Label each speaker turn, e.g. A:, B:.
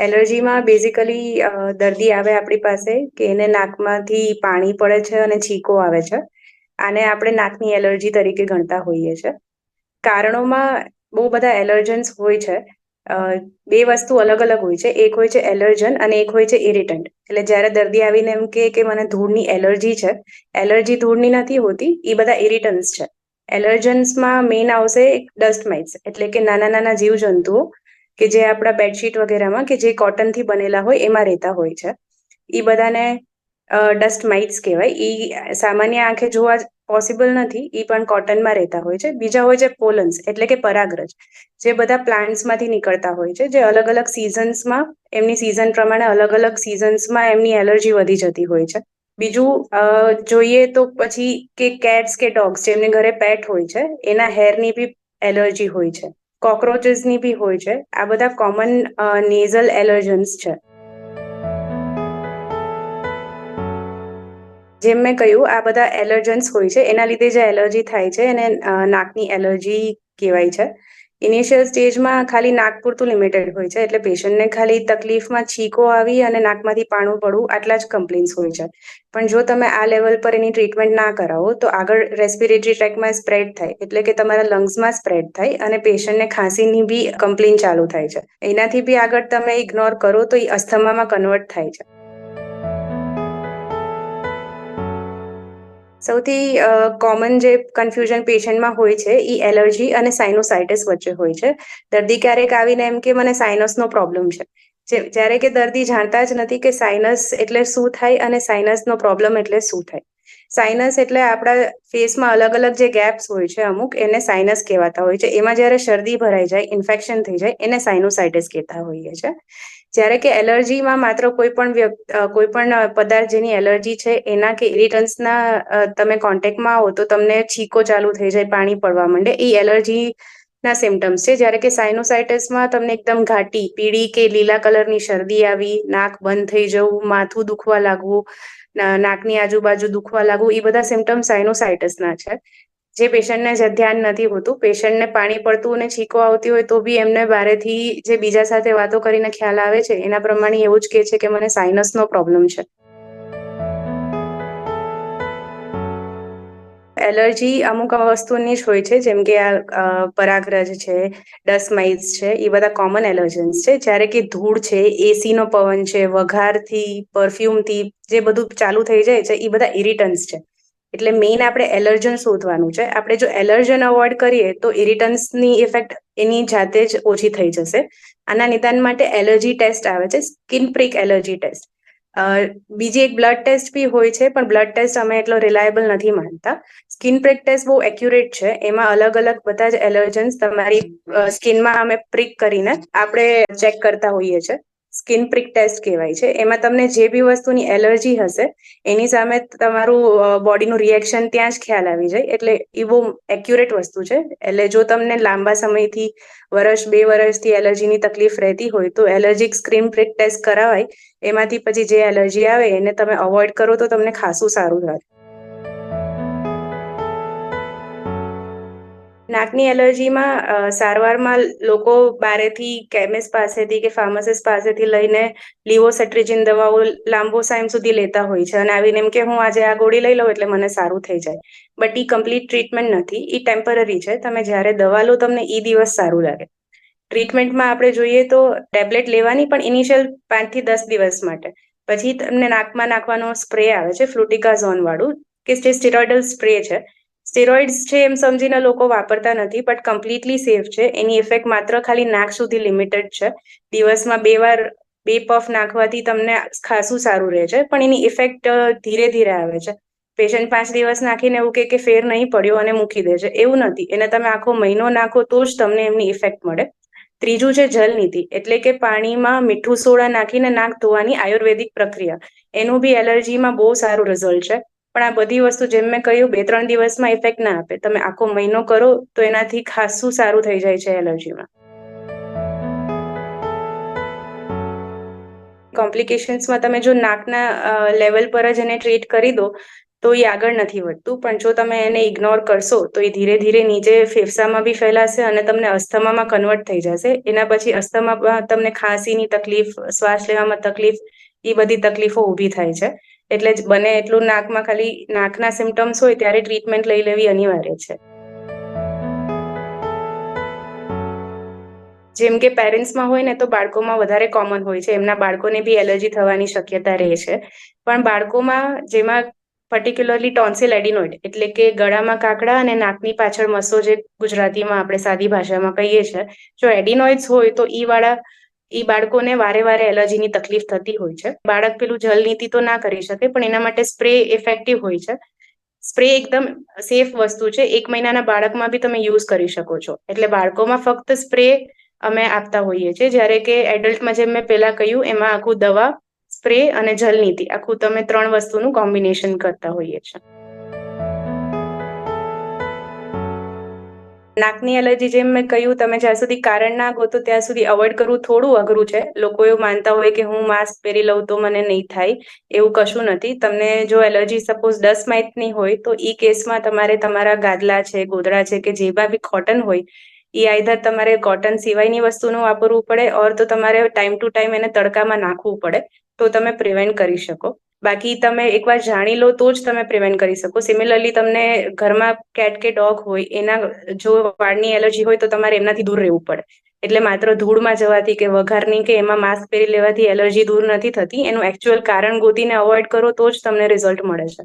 A: એલર્જીમાં basically દર્દી આવે આપણી પાસે કે એને નાકમાંથી પાણી પડે છે અને છીકો આવે છે, આને આપણે નાકની એલર્જી તરીકે ગણતા હોઈએ છીએ કારણોમાં બહુ બધા એલર્જન્સ હોય છે. બે વસ્તુ અલગ અલગ હોય છે. એક હોય છે એલર્જન અને એક હોય છે ઇરિટન્ટ એટલે જ્યારે દર્દી આવીને એમ કે કે મને ધૂળની એલર્જી છે, એલર્જી ધૂળની નથી હોતી એ બધા ઇરિટન્સ છે. એલર્જન્સમાં મેઇન આવશે ડસ્ટ માઇટ્સ એટલે કે નાના નાના જીવજંતુઓ કે જે આપણા બેડશીટ વગેરેમાં કે જે કોટનથી બનેલા હોય, એમાં રહેતા હોય છે. એ બધાને ડસ્ટ માઇટ્સ કહેવાય. એ સામાન્ય આંખે જોવા પોસિબલ નથી. એ પણ કોટનમાં રહેતા હોય છે. બીજા હોય છે પોલન્સ, એટલે કે પરાગરજ, જે બધા પ્લાન્ટ્સમાંથી નીકળતા હોય છે, જે અલગ અલગ સિઝન્સમાં એમની સિઝન પ્રમાણે અલગ અલગ સિઝન્સમાં એમની એલર્જી વધી જતી હોય છે. બીજું જોઈએ તો પછી કે કેટ્સ કે ડોગ્સ જેમને ઘરે પેટ હોય છે, એના હેરની બી એલર્જી હોય છે. કોક્રોચેસની બી હોય છે. આ બધા કોમન નેઝલ એલર્જન્સ છે. જેમ મેં કહ્યું, આ બધા એલર્જન્સ હોય છે. એના લીધે જે એલર્જી થાય છે, એને નાકની એલર્જી કહેવાય છે. ઇનિશિયલ સ્ટેજમાં ખાલી નાક પૂરતું લિમિટેડ હોય છે, એટલે પેશન્ટને ખાલી તકલીફમાં છીકો આવી અને નાકમાંથી પાણું પડવું આટલા જ કમ્પ્લેન્સ હોય છે. પણ જો તમે આ લેવલ પર એની ટ્રીટમેન્ટ ના કરાવો, તો આગળ રેસ્પિરેટરી ટ્રેકમાં સ્પ્રેડ થાય, એટલે કે તમારા લંગ્સમાં સ્પ્રેડ થાય અને પેશન્ટને ખાંસીની બી કમ્પ્લેન ચાલુ થાય છે. એનાથી બી આગળ તમે ઇગ્નોર કરો તો એ અસ્થમામાં કન્વર્ટ થાય છે. સૌથી કોમન જે કન્ફ્યુઝન પેશન્ટમાં હોય છે એ એલર્જી અને સાઇનોસાઇટિસ વચ્ચે હોય છે. દર્દી ક્યારેક આવીને એમ કે મને સાઇનસનો પ્રોબ્લેમ છે. જ્યારે કે દર્દી જાણતા જ નથી કે સાઇનસ એટલે શું થાય અને સાઇનસનો પ્રોબ્લેમ એટલે શું થાય. સાઇનસ એટલે આપણા ફેસમાં અલગ અલગ જે ગેપ્સ હોય છે અમુક, એને સાઇનસ કહેવાતા હોય છે. એમાં જ્યારે શરદી ભરાઈ જાય ઇન્ફેક્શન થઈ જાય, એને સાઇનોસાઇટિસ કહેતા હોઈએ છે. જ્યારે કે એલર્જીમાં માત્ર કોઈ પણ કોઈ પણ પદાર્થ જેની એલર્જી છે, એના કે ઇરિટન્સના તમે કોન્ટેક્ટમાં આવો તો તમને છીકો ચાલુ થઈ જાય, પાણી પડવા માંડે. એ એલર્જી ના સિમ્ટમ્સ છે. જ્યારે કે સાઇનોસાઇટિસમાં તમને એકદમ ઘાટી, પીળી કે લીલા કલરની શરદી આવી, નાક બંધ થઈ જવું, માથું દુખવા લાગવું નાકની આજુબાજુ દુખવા લાગવું, એ બધા સિમ્ટમ્સ સાઇનોસાઇટિસના છે. જે પેશન્ટને જે ધ્યાન નથી હોતું, પેશન્ટને પાણી પડતું અને છીકો આવતી હોય તો બી એમને બારેથી જે બીજા સાથે વાતો કરીને ખ્યાલ આવે છે, એના પ્રમાણે એવું જ કહે છે કે મને સાઇનસનો પ્રોબ્લેમ છે. એલર્જી અમુક વસ્તુની જ હોય છે, જેમ કે આ પરાગરજ છે ડસ્ટમાઇઝ છે, એ બધા કોમન એલર્જન્સ છે. જ્યારે કે ધૂળ છે એસીનો પવન છે, વઘારથી પરફ્યુમથી જે બધું ચાલુ થઈ જાય છે, એ બધા ઇરિટન્સ છે. એટલે મેઇન આપણે એલર્જન શોધવાનું છે. આપણે જો એલર્જન અવોઇડ કરીએ તો ઇરિટન્સની ઇફેક્ટ એની જાતે જ ઓછી થઈ જશે. આના નિદાન માટે એલર્જી ટેસ્ટ આવે છે સ્કિન પ્રિક એલર્જી ટેસ્ટ બીજી એક બ્લડ ટેસ્ટ બી હોય છે, પણ બ્લડ ટેસ્ટ અમે એટલો રિલાયબલ નથી માનતા. સ્કિન પ્રિક ટેસ્ટ બહુ એક્યુરેટ છે, એમાં અલગ અલગ બધા જ એલર્જન્સ તમારી સ્કિનમાં અમે પ્રિક કરીને આપણે ચેક કરતા હોઈએ છીએ સ્કિન પ્રિક ટેસ્ટ કહેવાય છે. એમાં તમને જે બી વસ્તુની એલર્જી હશે, એની સામે તમારું બોડીનું રિએક્શન ત્યાં જ ખ્યાલ આવી જાય. એટલે એ બહુ એક્યુરેટ વસ્તુ છે. એટલે જો તમને લાંબા સમયથી વર્ષ બે વર્ષથી એલર્જીની તકલીફ રહેતી હોય, તો એલર્જીક સ્ક્રીન પ્રિક ટેસ્ટ કરાવાય. એમાંથી પછી જે એલર્જી આવે, એને તમે અવોઇડ કરો તો તમને ખાસું સારું થાય. નાકની એલર્જીમાં સારવારમાં લોકો બારેથી કેમિસ્ટ પાસેથી કે ફાર્માસિસ્ટ પાસેથી લઈને લિવોસેટ્રિજિન દવાઓ લાંબો ટાઈમ સુધી લેતા હોય છે. અને આવીને એમ કે હું આજે આ ગોળી લઈ લઉં એટલે મને સારું થઈ જાય. બટ એ કમ્પ્લીટ ટ્રીટમેન્ટ નથી. એ ટેમ્પરરી છે. તમે જ્યારે દવા લો તમને એ દિવસ સારું લાગે. ટ્રીટમેન્ટમાં આપણે જોઈએ તો ટેબ્લેટ લેવાની પણ ઇનિશિયલ પાંચથી દસ દિવસ માટે. પછી તમને નાકમાં નાખવાનો સ્પ્રે આવે છે ફ્લુટિકાઝોન વાળું કે જે સ્ટિરોઇડલ સ્પ્રે છે સ્ટેરોઇડ્સ છે એમ સમજીને લોકો વાપરતા નથી બટ કમ્પ્લીટલી સેફ છે. એની ઇફેક્ટ માત્ર ખાલી નાક સુધી લિમિટેડ છે. દિવસમાં બે વાર બે પફ નાખવાથી તમને ખાસું સારું રહે છે, પણ એની ઇફેક્ટ ધીરે ધીરે આવે છે. પેશન્ટ પાંચ દિવસ નાખીને એવું કે ફેર નહીં પડ્યો અને મૂકી દે છે. એવું નથી. એને તમે આખો મહિનો નાખો તો જ તમને એમની ઇફેક્ટ મળે. ત્રીજું છે જલનીતિ એટલે કે પાણીમાં મીઠું સોડા નાખીને નાક ધોવાની આયુર્વેદિક પ્રક્રિયા. એનું બી એલર્જીમાં બહુ સારું રિઝલ્ટ છે. પણ આ બધી વસ્તુ જેમ મેં કહ્યું, બે, ત્રણ દિવસમાં ઇફેક્ટ ના આપે. તમે આખો મહિનો કરો, તો એનાથી ખાસું સારું થઈ જાય છે એલર્જીમાં. કોમ્પ્લિકેશન્સમાં તમે જો નાકના લેવલ પર જ એને ટ્રીટ કરી દો, તો એ આગળ નથી વધતું. પણ જો તમે એને ઇગ્નોર કરશો, તો એ ધીરે ધીરે નીચે ફેફસામાં બી ફેલાશે અને તમને અસ્થમામાં કન્વર્ટ થઈ જશે. એના પછી અસ્થમામાં તમને ખાંસીની તકલીફ, શ્વાસ લેવામાં તકલીફ એ બધી તકલીફો ઊભી થાય છે. એટલે જ બને એટલું નાકમાં ખાલી નાકના સિમ્ટમ્સ હોય ત્યારે ટ્રીટમેન્ટ લઈ લેવી અનિવાર્ય છે. જેમ કે પેરેન્ટ્સમાં હોય ને તો બાળકોમાં વધારે કોમન હોય છે. એમના બાળકોને બી એલર્જી થવાની શક્યતા રહે છે. પણ બાળકોમાં જેમાં પર્ટિક્યુલરલી ટોન્સિલ એડિનોઇડ એટલે કે ગળામાં કાકડા અને નાકની પાછળ મસો જે ગુજરાતીમાં આપણે સાદી ભાષામાં કહીએ છીએ, જો એડિનોઇડ્સ હોય તો ઈ વાળા ઈ બાળકોને વારે વારે એલર્જીની તકલીફ થતી હોય છે. બાળક પેલું જલ નીતિ તો ના કરી શકે, પણ એના માટે સ્પ્રે ઇફેક્ટિવ હોય છે. સ્પ્રે એકદમ સેફ વસ્તુ છે. એક મહિનાના બાળકમાં બી તમે યુઝ કરી શકો છો. એટલે બાળકોમાં ફક્ત સ્પ્રે અમે આપતા હોઈએ છીએ. જ્યારે કે એડલ્ટમાં જેમ મેં પહેલા કહ્યું, એમાં આખું દવા, સ્પ્રે અને જલનીતિ આખું તમે ત્રણ વસ્તુનું કોમ્બિનેશન કરતા હોઈએ છીએ. નાકની એલર્જી જેમ મેં કહ્યું, તમે જ્યાં સુધી કારણ ના ગોતો, ત્યાં સુધી અવોઇડ કરવું થોડું અઘરું છે. લોકો એવું માનતા હોય કે હું માસ્ક પહેરી લઉં તો મને નહીં થાય, એવું કશું નથી. તમને જો એલર્જી સપોઝ દસ માઇટની હોય, તો ઈ કેસમાં તમારે તમારા ગાદલા છે, ગોદડા છે કે જે બી કોટન હોય એ આઈધર તમારે કોટન સિવાયની વસ્તુનું વાપરવું પડે ઓર તો તમારે ટાઈમ ટુ ટાઈમ એને તડકામાં નાખવું પડે, તો તમે પ્રિવેન્ટ કરી શકો. બાકી તમે એકવાર જાણી લો તો જ તમે પ્રિવેન્ટ કરી શકો. સિમિલરલી તમને ઘરમાં કેટ કે ડોગ હોય, એના જો વાળની એલર્જી હોય તો તમારે એમનાથી દૂર રહેવું પડે. એટલે માત્ર ધૂળમાં જવાથી કે વઘારની કે એમાં માસ્ક પહેરી લેવાથી એલર્જી દૂર નથી થતી. એનું એકચ્યુઅલ કારણ ગોતીને અવોઇડ કરો તો જ તમને રિઝલ્ટ મળે છે.